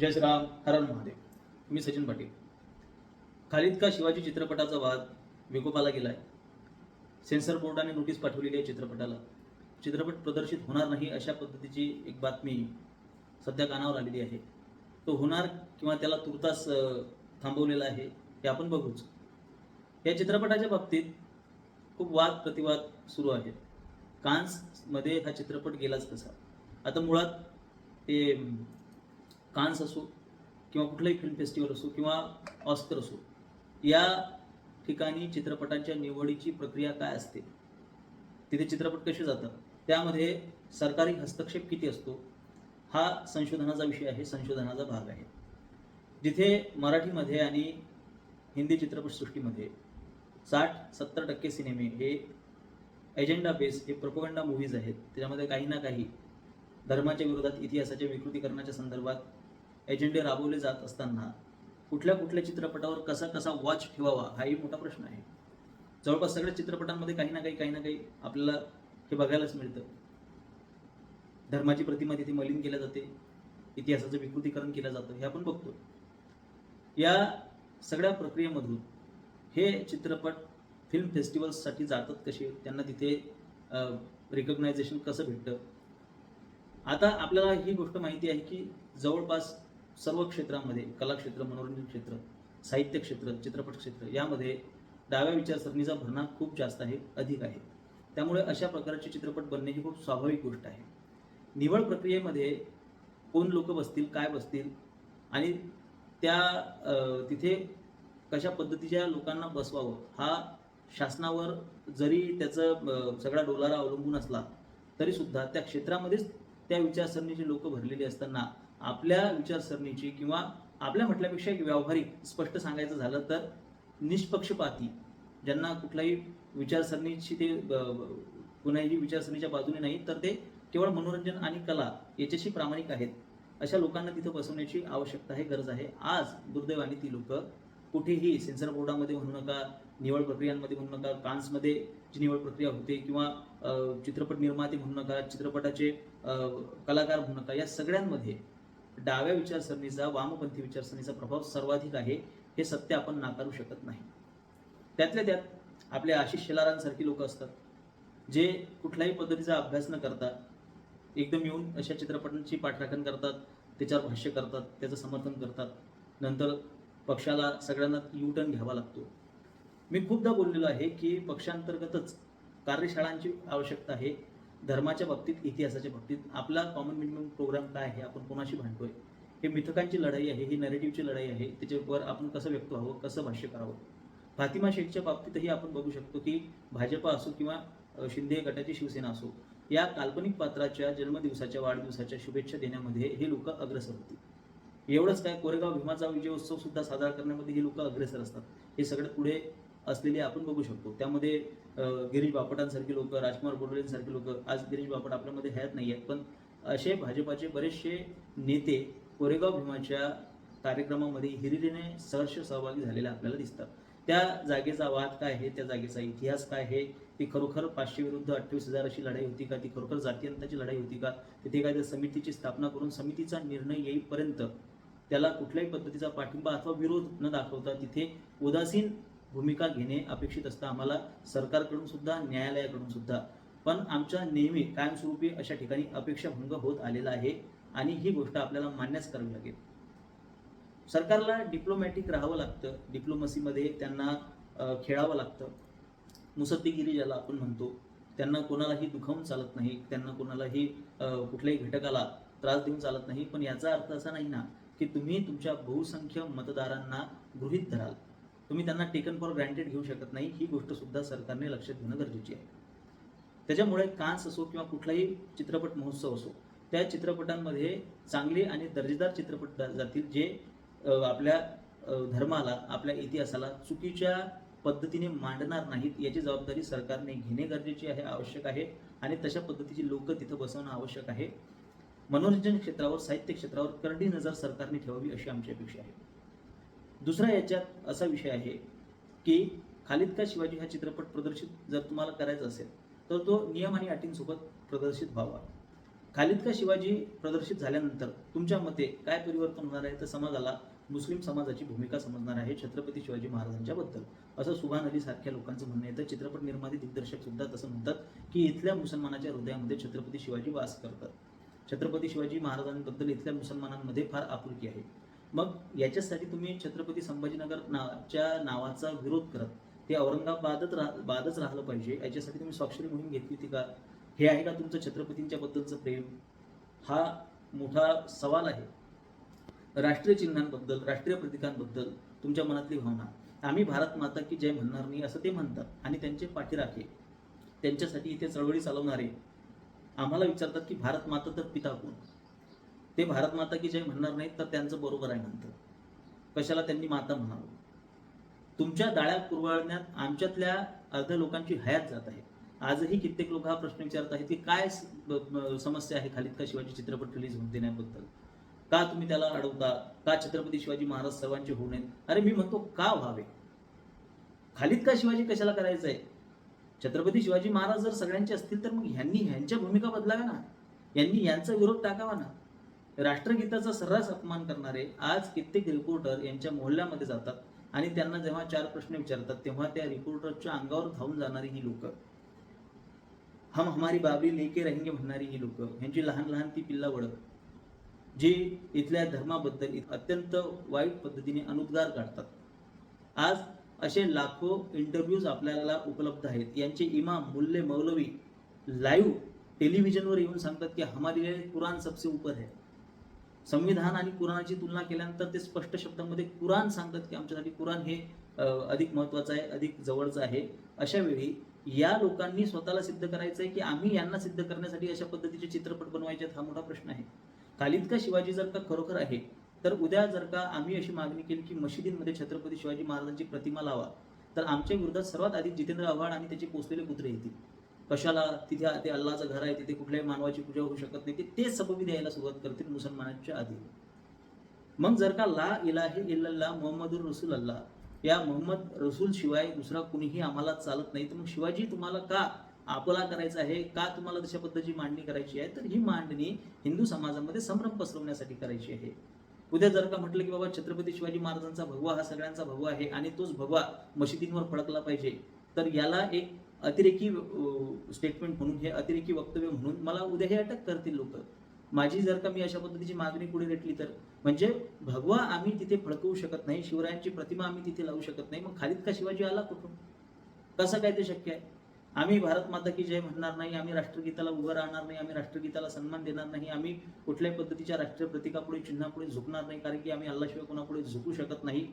जय श्राम हरण महादेव. मी सचिन पाटील. खालिद का शिवाजी चित्रपटाचा वाद विकोपाला गेला आहे सेन्सर बोर्डाने नोटीस पाठवलेली आहे चित्रपटाला. चित्रपट प्रदर्शित होणार नाही अशा पद्धतीची एक बातमी सध्या कानावर आलेली आहे. तो होणार किंवा त्याला तुर्तास थांबवलेला आहे हे आपण बघूच. या चित्रपटाच्या बाबतीत खूप वाद प्रतिवाद सुरू आहेत. कान्समध्ये हा चित्रपट गेलाच कसा आता मुळात ते कान्स असो किंवा कुठलंही फिल्म फेस्टिवल असो किंवा ऑस्कर असो या ठिकाणी चित्रपटांच्या निवडीची प्रक्रिया काय असते? तिथे चित्रपट कसे जातात? त्यामध्ये सरकारी हस्तक्षेप किती असतो? हा संशोधनाचा विषय आहे संशोधनाचा भाग आहे. जिथे मराठीमध्ये आणि हिंदी चित्रपटसृष्टीमध्ये साठ सत्तर टक्के सिनेमे हे एजेंडा बेस हे प्रोपोगंडा मूव्हीज आहेत. त्याच्यामध्ये काही ना काही धर्माच्या विरोधात इतिहासाच्या विकृतीकरणाच्या संदर्भात एजेंडे राबवले जात असताना कुठल्या कुठल्या चित्रपटावर कसा कसा वॉच ठेवावा हाही मोठा प्रश्न आहे. जवळपास सगळ्या चित्रपटांमध्ये काही ना काही काही ना काही आपल्याला हे बघायलाच मिळतं. धर्माची प्रतिमा तिथे मलिन केल्या जाते. इतिहासाचं विकृतीकरण केलं जातं. हे आपण बघतो या सगळ्या प्रक्रियेमधून हे चित्रपट फिल्म फेस्टिवल्ससाठी जातात कसे? त्यांना तिथे रिकग्नायझेशन कसं भेटतं? आता आपल्याला ही गोष्ट माहिती आहे की जवळपास सर्व क्षेत्रामध्ये कलाक्षेत्र मनोरंजन क्षेत्र साहित्य क्षेत्र चित्रपट क्षेत्र यामध्ये डाव्या विचारसरणीचा भरणा खूप जास्त आहे अधिक आहे. त्यामुळे अशा प्रकारचे चित्रपट बनणे ही खूप स्वाभाविक गोष्ट आहे. निवड प्रक्रियेमध्ये कोण लोक बसतील काय बसतील आणि त्या तिथे कशा पद्धतीच्या लोकांना बसवावं हा शासनावर जरी त्याचं सगळा डोलारा अवलंबून असला तरीसुद्धा त्या क्षेत्रामध्येच त्या विचारसरणीची लोक भरलेली असताना आपल्या विचारसरणीची किंवा आपल्या म्हटल्यापेक्षा एक व्यावहारिक स्पष्ट सांगायचं झालं तर निष्पक्षपाती ज्यांना कुठल्याही विचारसरणीची ते कुणाही विचारसरणीच्या बाजूने नाही तर ते केवळ मनोरंजन आणि कला याच्याशी प्रामाणिक आहेत. अशा लोकांना तिथं बसवण्याची आवश्यकता आहे गरज आहे. आज दुर्दैवाने ती लोक कुठेही सेन्सर बोर्डामध्ये म्हणू नका निवड प्रक्रियांमध्ये म्हणू नका कान्समध्ये जी निवड प्रक्रिया होते किंवा चित्रपट निर्माते म्हणू नका चित्रपटाचे कलाकार म्हणू नका या सगळ्यांमध्ये डाव्या विचारसरणीचा वामपंथी विचारसरणीचा प्रभाव सर्वाधिक आहे हे सत्य आपण नाकारू शकत नाही. त्यातल्या त्यात आपले आशिष शेलारांसारखी लोक असतात जे कुठल्याही पद्धतीचा अभ्यास न करता एकदम येऊन अशा चित्रपटांची पाठराखण करतात त्याच्यावर भाष्य करतात त्याचं समर्थन करतात. नंतर पक्षाला सगळ्यांना यू टर्न घ्यावा लागतो. मी खूपदा बोललेलो आहे की पक्षांतर्गतच कार्यशाळांची आवश्यकता आहे धर्माच्या बाबतीत इतिहासाच्या बाबतीत आपला कॉमन मिनिमम प्रोग्राम काय आहे आपण कोणाशी भांडतोय? हे मिथकांची लढाई आहे ही नरेटिव्हची लढाई आहे त्याच्यावर आपण कसं व्यक्त व्हावं कसं भाष्य करावं? फातिमा शेखच्या बाबतीतही आपण बघू शकतो की भाजपा असो किंवा शिंदे गटाची शिवसेना असो या काल्पनिक पात्राच्या जन्मदिवसाच्या वाढदिवसाच्या शुभेच्छा देण्यामध्ये हे लोक अग्रसर होती. एवढंच काय कोरेगाव भीमाचा विजयोत्सव सुद्धा साजरा करण्यामध्ये हे लोक अग्रेसर असतात. हे सगळं पुढे असलेले आपण बघू शकतो. त्यामध्ये गिरीश बापटांसारखे लोक राजकुमार बोडोलेंसारखे लोक आज गिरीश बापट आपल्यामध्ये हयात नाही आहेत पण असे भाजपाचे बरेचसे नेते कोरेगाव भीमाच्या कार्यक्रमामध्ये हिरिरीने सहर्ष सहभागी झालेले आपल्याला दिसतात. त्या जागेचा वाद काय आहे? त्या जागेचा इतिहास काय आहे? ती खरोखर पाचशे विरुद्ध अठ्ठावीस हजार अशी लढाई होती का? ती खरोखर जातीयंताची लढाई होती का? तिथे एखाद्या समितीची स्थापना करून समितीचा निर्णय येईपर्यंत त्याला कुठल्याही पद्धतीचा पाठिंबा अथवा विरोध न दाखवता तिथे उदासीन भूमिका घेणे अपेक्षित असतं. आम्हाला सरकारकडून सुद्धा न्यायालयाकडून सुद्धा. पण आमच्या नेहमी कायमस्वरूपी अशा ठिकाणी अपेक्षाभंग होत आलेला आहे आणि ही गोष्ट आपल्याला मान्यच करावी लागेल. सरकारला डिप्लोमॅटिक राहावं लागतं. डिप्लोमसीमध्ये त्यांना खेळावं लागतं. मुसद्दीगिरी ज्याला आपण म्हणतो त्यांना कोणालाही दुखावून चालत नाही त्यांना कोणालाही कुठल्याही घटकाला त्रास देऊन चालत नाही. पण याचा अर्थ असा नाही ना की तुम्ही तुमच्या बहुसंख्य मतदारांना गृहीत धराल. तुम्ही त्यांना टेकन फॉर ग्रँटेड घेऊ शकत नाही. ही गोष्ट सुद्धा सरकारने लक्षात घेणं गरजेची आहे. त्याच्यामुळे कान्स असो किंवा कुठलाही चित्रपट महोत्सव असो त्या चित्रपटांमध्ये चांगले आणि दर्जेदार चित्रपट जातील जे आपल्या धर्माला आपल्या इतिहासाला चुकीच्या पद्धतीने मांडणार नाहीत याची जबाबदारी सरकारने घेणे गरजेचे आहे आवश्यक आहे आणि तशा पद्धतीची लोक तिथं बसवणं आवश्यक आहे. मनोरंजन क्षेत्रावर साहित्य क्षेत्रावर करडी नजर सरकारने ठेवावी अशी आमची अपेक्षा आहे. दुसरा याच्यात असा विषय आहे की खालिद का शिवाजी हा चित्रपट प्रदर्शित जर तुम्हाला करायचा असेल तर तो नियम आणि अटींसोबत प्रदर्शित व्हावा. खालिद का शिवाजी प्रदर्शित झाल्यानंतर तुमच्या मते काय परिवर्तन होणार आहे? तर समाजाला मुस्लिम समाजाची भूमिका समजणार आहे छत्रपती शिवाजी महाराजांच्या बद्दल. असं सुभान अली सारख्या लोकांचं म्हणणं येतं चित्रपट निर्माते दिग्दर्शक सुद्धा तसं म्हणतात की इथल्या मुसलमानाच्या हृदयामध्ये छत्रपती शिवाजी वास करतात. छत्रपती शिवाजी महाराजांबद्दल इथल्या मुसलमानांमध्ये फार आपुलकी आहे. मग याच्यासाठी तुम्ही छत्रपती संभाजीनगर नावाच्या नावाचा विरोध करत ते औरंगाबादच राह बादच राहिलं पाहिजे. याच्यासाठी तुम्ही स्वाक्षरी मोहीम घेतली होती का? हे आहे का तुमचं छत्रपतींच्या बद्दलचं प्रेम? हा मोठा सवाल आहे. राष्ट्रीय चिन्हांबद्दल राष्ट्रीय प्रतीकांबद्दल तुमच्या मनातली भावना. आम्ही भारत माता की जय म्हणणार नाही असं ते म्हणतात आणि त्यांचे पाठीराखे त्यांच्यासाठी इथे चळवळी चालवणारे आम्हाला विचारतात की भारत माता तर पिता कोण? ते भारत माता की जय म्हणणार नाहीत तर त्यांचं बरोबर आहे म्हणतं कशाला त्यांनी माता म्हणावं? तुमच्या डाळ्या कुरवाळण्यात आमच्यातल्या अर्ध्या लोकांची हयात जात आहे. आजही कित्येक लोक हा प्रश्न विचारत आहेत की काय समस्या आहे खालिद का शिवाजी चित्रपट रिलीज होऊन देण्याबद्दल? का तुम्ही त्याला अडवता? का छत्रपती शिवाजी महाराज सर्वांचे होऊ नयेत? अरे मी म्हणतो का व्हावे? खालिद का शिवाजी कशाला करायचं आहे छत्रपती शिवाजी महाराज जर सगळ्यांचे असतील तर मग ह्यांनी ह्यांच्या भूमिका बदलाव्या ना? यांनी यांचा विरोध टाकावा ना? राष्ट्रगीताचा सर्रास अपमान करणारे आज कित्येक रिपोर्टर यांच्या मोहल्ल्यामध्ये जातात आणि त्यांना जेव्हा चार प्रश्न विचारतात तेव्हा त्या रिपोर्टरच्या अंगावर धावून जाणारी ही लोक. हम हमारी बाबरी लेके रहेंगे म्हणणारी ही लोक यांची लहान लहान ती पिल्ला वडक जे इथल्या धर्माबद्दल अत्यंत वाईट पद्धतीने अनुद्गार काढतात. आज असे लाखो इंटरव्ह्यूज आपल्याला उपलब्ध आहेत. यांचे इमाम मुल्ले मौलवी लाईव्ह टेलिव्हिजनवर येऊन सांगतात की हमारी कुराण सबसे ऊपर है. संविधान आणि कुराणाची तुलना केल्यानंतर ते स्पष्ट शब्दांमध्ये कुराण सांगतात की आमच्यासाठी कुराण हे अधिक महत्त्वाचं आहे अधिक जवळचं आहे. अशा वेळी या लोकांनी स्वतःला सिद्ध करायचं आहे की आम्ही यांना सिद्ध करण्यासाठी अशा पद्धतीचे चित्रपट बनवायचे हा मोठा प्रश्न आहे. खालिद का शिवाजी जर का खरोखर आहे तर उद्या जर का आम्ही अशी मागणी केली की मशिदींमध्ये छत्रपती शिवाजी महाराजांची प्रतिमा लावा तर आमच्या विरोधात सर्वात आधी जितेंद्र आव्हाड आणि त्याचे पोचलेले पुत्र येतील. कशाला तिथे ते अल्लाचं घर आहे तिथे कुठल्याही मानवाची पूजा होऊ शकत नाही. ते ते सबबी द्यायला सुरुवात करतील मुसलमानांच्या आधी. मग जर का ला इलाही इल्ला मोहम्मदुर रसूल अल्लाह या मोहम्मद रसूल शिवाय दुसरा कुणीही आम्हाला चालत नाही तर मग शिवाजी तुम्हाला का आपला करायचा आहे? का तुम्हाला तशा पद्धतीची मांडणी करायची आहे? तर ही मांडणी हिंदू समाजामध्ये संभ्रम पसरवण्यासाठी करायची आहे. उद्या जर का म्हटलं की बाबा छत्रपती शिवाजी महाराजांचा भगवा हा सगळ्यांचा भगवा आहे आणि तोच भगवा मशिदींवर फडकला पाहिजे तर याला एक अतिरेकी स्टेटमेंट म्हणून हे अतिरेकी वक्तव्य म्हणून मला उद्या हे अटक करतील लोक. माझी जर का मी अशा पद्धतीची मागणी पुढे रेटली तर. म्हणजे भगवा आम्ही तिथे फडकवू शकत नाही शिवरायांची प्रतिमा आम्ही तिथे लावू शकत नाही मग खालीद का शिवाजी आला कुठून? कसं काय ते शक्य आहे? आम्ही भारत माता की जय म्हणणार नाही आम्ही राष्ट्रगीताला उभं राहणार नाही आम्ही राष्ट्रगीताला सन्मान देणार नाही आम्ही कुठल्याही पद्धतीच्या राष्ट्रीय प्रतीकापुढे चिन्हापुढे झुकणार नाही कारण की आम्ही अल्लाशिवाय कोणापुढे झुकू शकत नाही.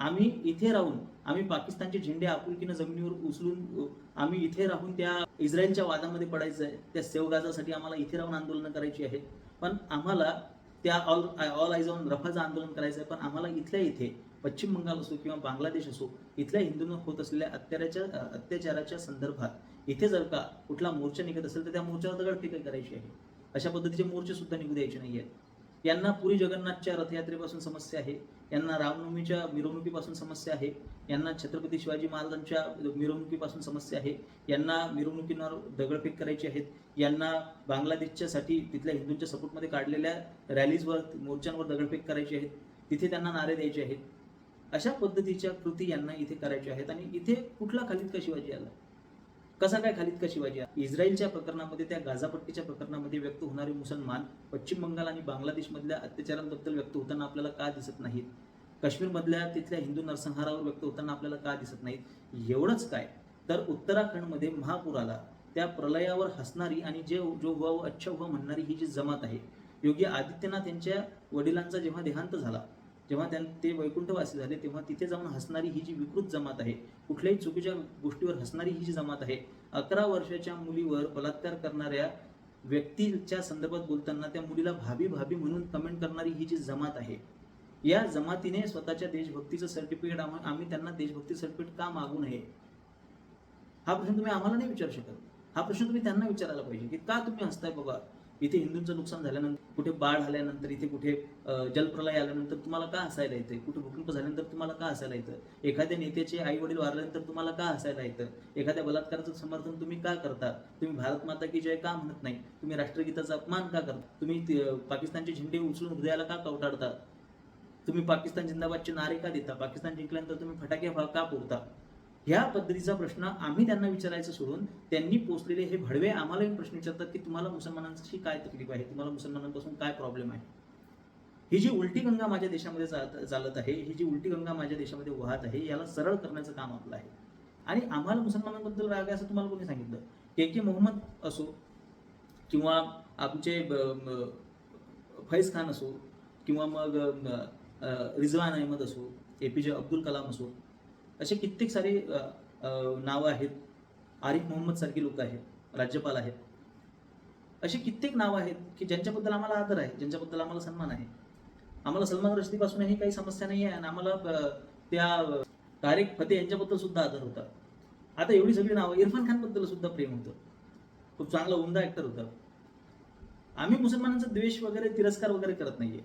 आम्ही इथे राहून आम्ही पाकिस्तानचे झेंडे आपुलकीनं जमिनीवर उचलून आम्ही इथे राहून त्या इस्रायलच्या वादामध्ये पडायचं आहे. त्या सेवगाजासाठी आम्हाला इथे राहून आंदोलनं करायची आहे. पण आम्हाला त्या ऑल ऑल आय जाऊन रफाचं आंदोलन करायचं आहे. पण आम्हाला इथल्या इथे पश्चिम बंगाल असो किंवा बांगलादेश असो इथल्या हिंदूंना होत असलेल्या अत्याचाराच्या अत्याचाराच्या संदर्भात इथे जर का कुठला मोर्चा निघत असेल तर त्या मोर्चावर दगडफेक करायची आहे. अशा पद्धतीचे मोर्चे सुद्धा निघू द्यायचे नाही आहेत यांना पुरी जगन्नाथच्या रथयात्रेपासून समस्या आहे. यांना रामनवमीच्या मिरवणुकीपासून समस्या आहे. यांना छत्रपती शिवाजी महाराजांच्या मिरवणुकीपासून समस्या आहे. यांना मिरवणुकींवर दगडफेक करायची आहेत. यांना बांगलादेशच्या साठी तिथल्या हिंदूंच्या सपोर्टमध्ये काढलेल्या रॅलीजवर मोर्चांवर दगडफेक करायची आहेत. तिथे त्यांना नारे द्यायचे आहेत. अशा पद्धतीच्या कृती यांना इथे करायच्या आहेत. आणि इथे कुठला खालीद का शिवाजी आला? कसा काय खालीद का शिवाजी इस्रायलच्या प्रकरणामध्ये त्या गाझापट्टीच्या प्रकरणामध्ये व्यक्त होणारे मुसलमान पश्चिम बंगाल आणि बांगलादेशमधल्या अत्याचारांबद्दल व्यक्त होताना आपल्याला का दिसत नाहीत? काश्मीरमधल्या तिथल्या हिंदू नरसंहारावर व्यक्त होताना आपल्याला का दिसत नाहीत? एवढंच काय? तर उत्तराखंडमध्ये महापुराला त्या प्रलयावर हसणारी आणि जे जो हुआ अच्छा हुआ म्हणणारी ही जी जमात आहे योगी आदित्यनाथ यांच्या वडिलांचा जेव्हा देहांत झाला जेव्हा त्यां ते वैकुंठवासी झाले तेव्हा तिथे जाऊन हसणारी ही जी विकृत जमात आहे कुठल्याही चुकीच्या गोष्टीवर हसणारी ही जी जमात आहे अकरा वर्षाच्या मुलीवर बलात्कार करणाऱ्या व्यक्तीच्या संदर्भात बोलताना त्या मुलीला भाभी भाभी म्हणून कमेंट करणारी ही जी जमात आहे या जमातीने स्वतःच्या देशभक्तीचं सर्टिफिकेट आम्ही त्यांना देशभक्ती सर्टिफिकेट का मागू नये? हा प्रश्न तुम्ही आम्हाला नाही विचारू शकत. हा प्रश्न तुम्ही त्यांना विचारायला पाहिजे की का तुम्ही हसताय बाबा? इथे हिंदूंचं नुकसान झाल्यानंतर कुठे बाढ आल्यानंतर इथे कुठे जलप्रलय आल्यानंतर तुम्हाला का हसायला येतं कुठे भूकंप झाल्यानंतर तुम्हाला का हसायला येतं एखाद्या नेत्याचे आई वडील वारल्यानंतर तुम्हाला का हसायला येतं एखाद्या बलात्काराचं समर्थन तुम्ही का करता? तुम्ही भारत माता की जय का म्हणत नाही? तुम्ही राष्ट्रगीताचा अपमान का करता? तुम्ही पाकिस्तानचे झेंडे उचलून हृदयाला का कवटाळता? तुम्ही पाकिस्तान जिंदाबादचे नारे का देता? पाकिस्तान जिंकल्यानंतर तुम्ही फटाके का फोडता? ह्या पद्धतीचा प्रश्न आम्ही त्यांना विचारायचं सोडून त्यांनी पोचलेले हे भडवे आम्हालाही प्रश्न विचारतात की तुम्हाला मुसलमानांची काय तकलीफ आहे? तुम्हाला मुसलमानांपासून काय प्रॉब्लेम आहे? ही जी उलटी गंगा माझ्या देशामध्ये चालत चालत आहे ही जी उलटी गंगा माझ्या देशामध्ये वाहत आहे याला सरळ करण्याचं काम आपलं आहे. आणि आम्हाला मुसलमानांबद्दल राग आहे असं तुम्हाला कोणी सांगितलं? के के मोहम्मद असो किंवा आमचे ब- फैज खान असो किंवा मग रिजवान रिझवान अहमद असो ए पी जे अब्दुल कलाम असो असे कित्येक सारे नावं आहेत. आरिफ मोहम्मद सारखी लोक आहेत. राज्यपाल आहेत. अशी कित्येक नावं आहेत की ज्यांच्याबद्दल आम्हाला आदर आहे ज्यांच्याबद्दल आम्हाला सन्मान आहे. आम्हाला सलमान रश्दीपासूनही काही समस्या नाही आहे आणि आम्हाला त्या अ, तारिक फते यांच्याबद्दल सुद्धा आदर होता. आता एवढी सगळी नावं इरफान खानबद्दल सुद्धा प्रेम होतं. खूप चांगला उमदा ऍक्टर होता. आम्ही मुसलमानांचा द्वेष वगैरे तिरस्कार वगैरे करत नाहीये.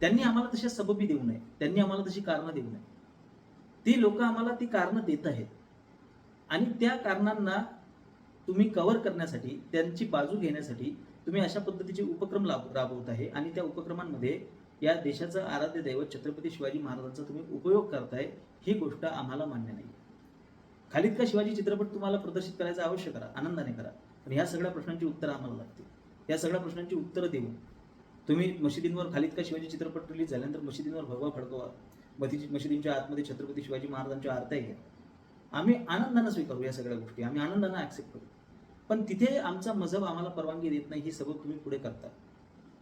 त्यांनी आम्हाला तशा सबबी देऊ नये. त्यांनी आम्हाला तशी कारणं देऊ नये. ती लोक आम्हाला ती कारणं देत आहेत. आणि त्या कारणांना तुम्ही कव्हर करण्यासाठी त्यांची बाजू घेण्यासाठी तुम्ही अशा पद्धतीचे उपक्रम लाभ राबवत आहे. आणि त्या उपक्रमांमध्ये या देशाचं आराध्य दैवत छत्रपती शिवाजी महाराजांचा तुम्ही उपयोग करताय ही गोष्ट आम्हाला मान्य नाही. खालीद का शिवाजी चित्रपट तुम्हाला प्रदर्शित करायचा अवश्य करा आनंदाने करा. पण ह्या सगळ्या प्रश्नांची उत्तरं आम्हाला लागतील. या सगळ्या प्रश्नांची उत्तरं देऊन तुम्ही मशिदींवर खालीद का शिवाजी चित्रपट रिलीज झाल्यानंतर मशिदींवर भगवा फडकवा. मधी मशिदींच्या आतमध्ये छत्रपती शिवाजी महाराजांच्या आरत्या घ्या आम्ही आनंदानं स्वीकारू या सगळ्या गोष्टी. आम्ही आनंदानं ऍक्सेप्ट करू. पण तिथे आमचा मजहब आम्हाला परवानगी देत नाही ही सबब तुम्ही पुढे करता.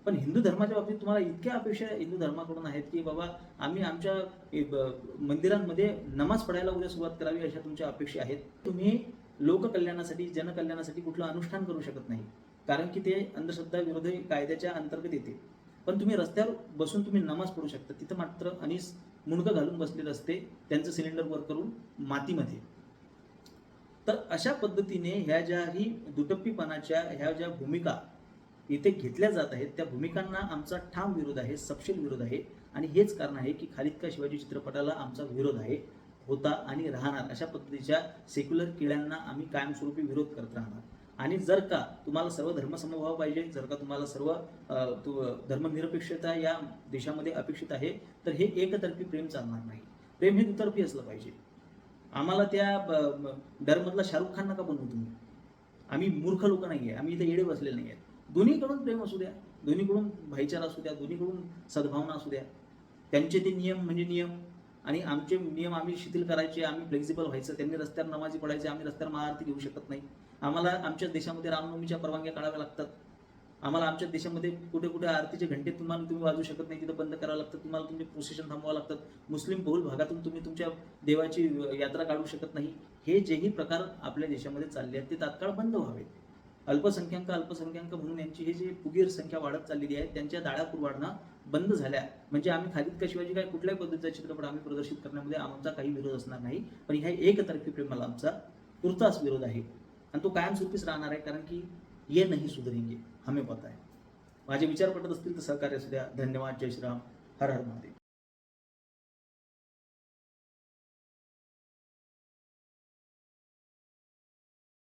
पण हिंदू धर्माच्या बाबतीत तुम्हाला इतक्या अपेक्षा हिंदू धर्माकडून आहेत की बाबा आम्ही आमच्या मंदिरांमध्ये नमाज पडायला उद्या सुरुवात करावी अशा तुमच्या अपेक्षा आहेत. तुम्ही लोककल्याणासाठी जनकल्याणासाठी कुठलं अनुष्ठान करू शकत नाही. कारण की ते अंधश्रद्धा विरोधी कायद्याच्या अंतर्गत येते. पण तुम्ही रस्त्यावर बसून तुम्ही नमाज पडू शकता. तिथं मात्र अनिस मुंडकं घालून बसलेलं असते त्यांचं सिलेंडर वर करून मातीमध्ये. तर अशा पद्धतीने ह्या ज्याही दुटप्पीपणाच्या ह्या ज्या भूमिका इथे घेतल्या जात आहेत त्या भूमिकांना आमचा ठाम विरोध आहे सपशेल विरोध आहे. आणि हेच कारण आहे की खालिद का शिवाजी चित्रपटाला आमचा विरोध आहे होता आणि राहणार. अशा पद्धतीच्या सेक्युलर किड्यांना आम्ही कायमस्वरूपी विरोध करत राहणार. आणि जर का तुम्हाला सर्व धर्मसमभाव पाहिजे जर का तुम्हाला सर्व तु- धर्मनिरपेक्षता या देशामध्ये अपेक्षित आहे तर हे एकतर्फी प्रेम चालणार नाही. प्रेम हे दुतर्फी असलं पाहिजे. आम्हाला त्या ब- डरमधला शाहरुख खान नका बनवू तुम्ही. आम्ही मूर्ख लोक नाही आहे आम्ही इथे येडे बसलेले नाही आहेत दोन्हीकडून प्रेम असू द्या दोन्हीकडून भाईचारा असू द्या दोन्हीकडून सद्भावना असू द्या. त्यांचे ते नियम म्हणजे नियम. आणि आमचे नियम आम्ही शिथिल करायचे आम्ही फ्लेक्झिबल व्हायचं त्यांनी रस्त्यावर नमाजी पडायचे आम्ही रस्त्यावर महाआरती घेऊ शकत नाही. आम्हाला आमच्या देशामध्ये रामनवमीच्या परवानग्या काढाव्या लागतात. आम्हाला आमच्या देशामध्ये कुठे कुठे आरतीचे घंटे तुम्हाला तुम्ही वाजू शकत नाही तिथं बंद करावं लागतं तुम्हाला तुमचे प्रोसेशन थांबवावं लागतात. मुस्लिम बहुल भागातून तुम्ही तुमच्या देवाची यात्रा काढू शकत नाही. हे जेही प्रकार आपल्या देशामध्ये चालले आहेत ते तात्काळ बंद व्हावेत. अल्पसंख्याक अल्पसंख्याक म्हणून यांची हे जे फुगीर संख्या वाढत चाललेली आहे त्यांच्या दाड्या पुरवाडणं बंद झाल्या. म्हणजे आम्ही खालीद का शिवाजी काय कुठल्याही पद्धतीचा चित्रपट आम्ही प्रदर्शित करण्यामध्ये आमचा काही विरोध असणार नाही. पण ह्या एकतर्फी प्रेमाला आमचा तुर्तास विरोध आहे. आणि तो कायमस्वरूपीच राहणार आहे कारण की ये नाही सुधरेंगे हमें पता है. माझे विचार पटत असतील तर सहकार्य असू द्या. धन्यवाद. जय श्रीराम. हर हर महादेव.